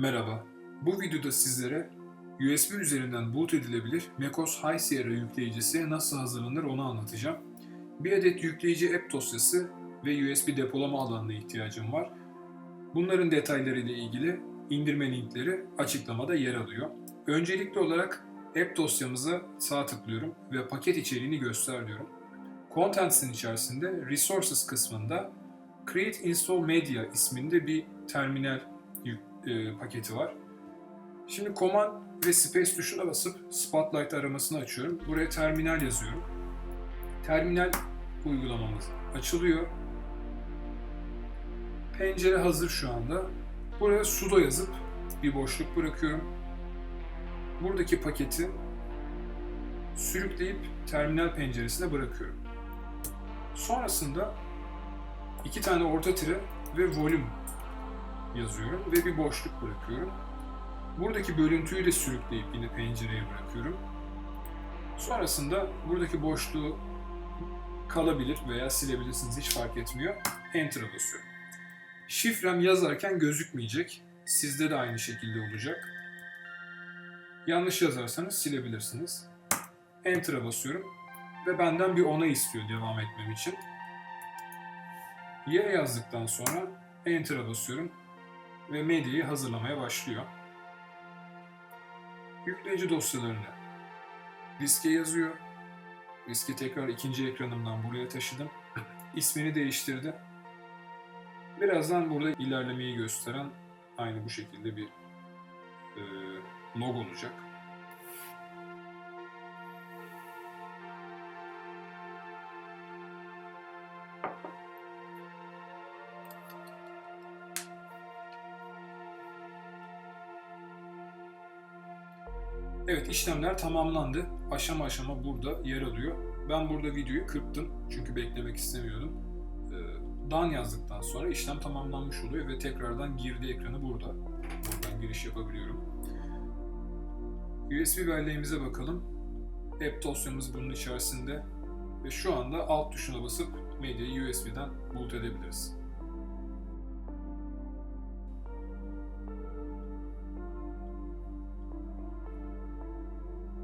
Merhaba, bu videoda sizlere USB üzerinden boot edilebilir macOS High Sierra yükleyicisi nasıl hazırlanır onu anlatacağım. Bir adet yükleyici app dosyası ve USB depolama alanına ihtiyacım var. Bunların detaylarıyla ilgili indirme linkleri açıklamada yer alıyor. Öncelikli olarak app dosyamıza sağ tıklıyorum ve paket içeriğini göster diyorum. Contents'in içerisinde Resources kısmında Create Install Media isminde bir terminal yük- e, paketi var. Şimdi Command ve Space tuşuna basıp Spotlight aramasını açıyorum. Buraya terminal yazıyorum. Terminal uygulamamız açılıyor. Pencere hazır şu anda. Buraya sudo yazıp bir boşluk bırakıyorum. Buradaki paketi sürükleyip terminal penceresine bırakıyorum. Sonrasında iki tane orta tire ve volume yazıyorum ve bir boşluk bırakıyorum. Buradaki bölüntüyü de sürükleyip yine pencereye bırakıyorum. Sonrasında buradaki boşluğu kalabilir veya silebilirsiniz hiç fark etmiyor. Enter'a basıyorum. Şifrem yazarken gözükmeyecek. Sizde de aynı şekilde olacak. Yanlış yazarsanız silebilirsiniz. Enter'a basıyorum ve benden bir onay istiyor devam etmem için. Y yazdıktan sonra Enter'a basıyorum ve medyayı hazırlamaya başlıyor. Yükleyici dosyalarını diske yazıyor. Diski tekrar ikinci ekranımdan buraya taşıdım. İsmini değiştirdi. Birazdan burada ilerlemeyi gösteren aynı bu şekilde bir e, log olacak. Evet işlemler tamamlandı. Aşama aşama burada yer alıyor. Ben burada videoyu kırptım çünkü beklemek istemiyordum. Ee, Dan yazdıktan sonra işlem tamamlanmış oluyor ve tekrardan girdi ekranı burada. Buradan giriş yapabiliyorum. USB belleğimize bakalım. App dosyamız bunun içerisinde ve şu anda alt tuşuna basıp medyayı USB'den boot edebiliriz.